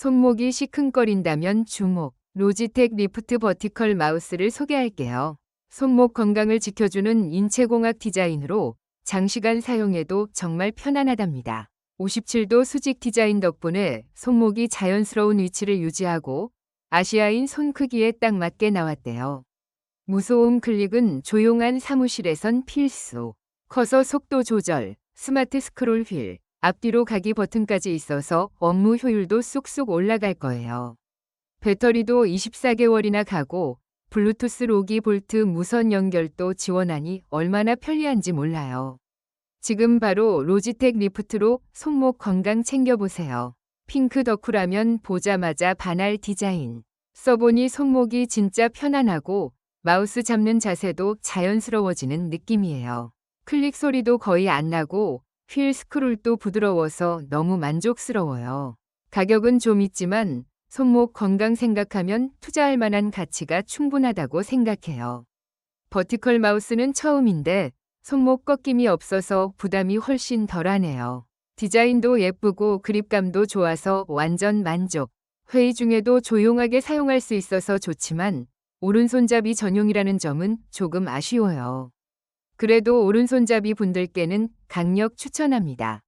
손목이 시큰거린다면 주목. 로지텍 리프트 버티컬 마우스를 소개할게요. 손목 건강을 지켜주는 인체공학 디자인으로 장시간 사용해도 정말 편안하답니다. 57도 수직 디자인 덕분에 손목이 자연스러운 위치를 유지하고 아시아인 손 크기에 딱 맞게 나왔대요. 무소음 클릭은 조용한 사무실에선 필수. 커서 속도 조절, 스마트 스크롤 휠, 앞뒤로 가기 버튼까지 있어서 업무 효율도 쑥쑥 올라갈 거예요. 배터리도 24개월이나 가고 블루투스 로기 볼트 무선 연결도 지원하니 얼마나 편리한지 몰라요. 지금 바로 로지텍 리프트로 손목 건강 챙겨보세요. 핑크 덕후라면 보자마자 반할 디자인. 써보니 손목이 진짜 편안하고 마우스 잡는 자세도 자연스러워지는 느낌이에요. 클릭 소리도 거의 안 나고 휠 스크롤도 부드러워서 너무 만족스러워요. 가격은 좀 있지만 손목 건강 생각하면 투자할 만한 가치가 충분하다고 생각해요. 버티컬 마우스는 처음인데 손목 꺾임이 없어서 부담이 훨씬 덜하네요. 디자인도 예쁘고 그립감도 좋아서 완전 만족. 회의 중에도 조용하게 사용할 수 있어서 좋지만 오른손잡이 전용이라는 점은 조금 아쉬워요. 그래도 오른손잡이 분들께는 강력 추천합니다.